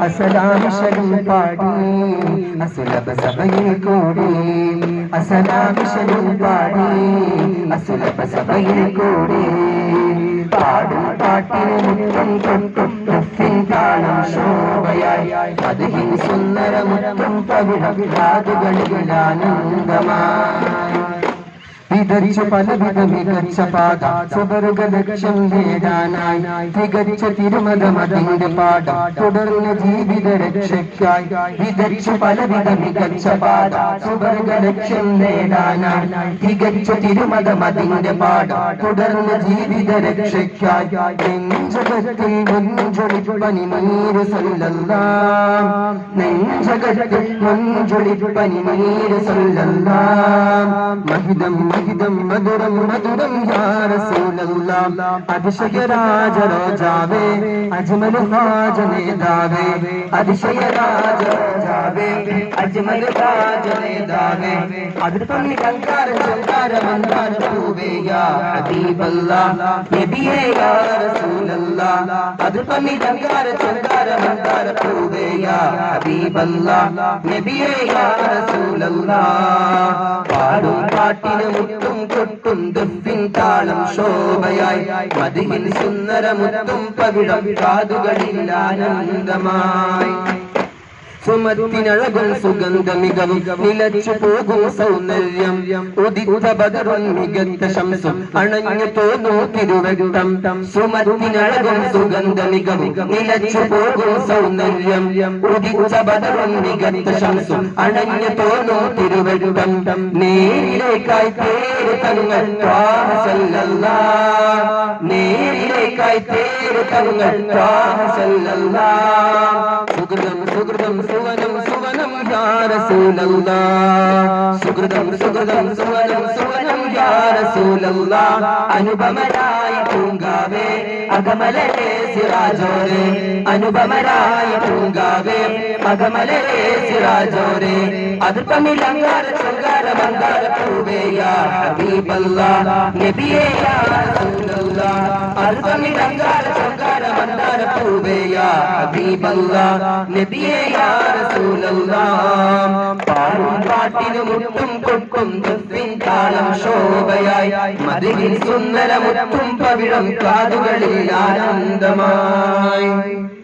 അസലാമിഷലും പാടി. അസുലഭ സഭയിൽ കൂടി. അസലാമിഷലും പാടി. അസുലഭ സഭയിൽ കൂടി. പാടും പാട്ടിന് മുത്തം തൊട്ടും താളം ശോഭയായി. അതിഹിൻ സുന്ദരമുത്തം പവിഴം കാതുകളിലാനന്ദമായി വിതറിച്ച പലവിധ മികച്ച പാത സുവർഗ ലക്ഷ്യം നേടാനായി തികച്ച തിരുമതമതിന്റെ പാഠം. തുടർന്ന് ജീവിത രക്ഷയ്ക്കായി വിതറിച്ച പലവിധ മികച്ച പാത സുവർഗ ലക്ഷ്യം നേടാനായി തികച്ച തിരുമതമതിന്റെ പാഠം. തുടർന്ന് ജീവിത രക്ഷയ്ക്കായി നെഞ്ചകത്തിൽ മുഞ്ചൊളിപ്പനി നീര് സല്ലല്ലാം. നെഞ്ചകത്തിൽ മുഞ്ചൊളിപ്പനി നീര് സല്ലല്ലാം. മഹിതം മഹിതം മധുരം മധുരം അതിശയരാജ രോജാവേ അജ്മൽ ഹാജ നേതാവേ. അതിശയരാജ രോജാവേ. അജ്മൽ ഹാജ നേതാവേ അതിർപ്പം നിലങ്കാര ചങ്കാര മന്ദാര പൂവേ യാ ഹബീബല്ലാ നബിയേ യാ റസൂലല്ലാ അതിർപ്പം നിലങ്കാര ചങ്കാര മന്ദാര പൂവേ യാ ഹബീബല്ലാ നബിയേ യാ റസൂലല്ലാ പാടും പാട്ടിന് മുട്ടും കൊട്ടും ദുഫിൻ താളം ശോഭയായി. മതിയിൽ സുന്ദരമുത്തും പവിഴം കാതുകളിൽ ആനന്ദമായി. സുമത്തിനഴകും സുഗന്ധമികവും നിലച്ചു പോകും സൗന്ദര്യം. ഉദിത്ത ബദറും മികത്ത ശംസും അണഞ്ഞു തോന്നു തിരുവട്ടം. സുമത്തിനഴകും സുഗന്ധമികവും നിലച്ചു പോകും സൗന്ദര്യം. ഉദിച്ച ബദറും മികത്ത ശംസും അണഞ്ഞു തോന്നു തിരുവട്ടം. നേരിലേക്കായി പേര് തങ്ങൾ. നേരിലേക്കായി പേര് തങ്ങൾ സുഹൃതം അനുപമരായ പൂങ്കാവേ അകമലേ സിറാജോരെ. അനുപമരായി പൂങ്കാവേ അകമലേ സിറാജോരെ. അത് തമിഴ് ചങ്കാര മന്ദാര പൂവേ യാ ഹബീബല്ലാ നബിയേ യാ റസൂലല്ലാ അത് തമിഴങ്കാര ചങ്കാര പൂവേയാ പാടും കൊടുക്കും കൊട്ടും താളം ശോഭയായി. മതിയിൽ സുന്ദരമുത്തും പവിഴം കാതുകളിൽ ആനന്ദമായി.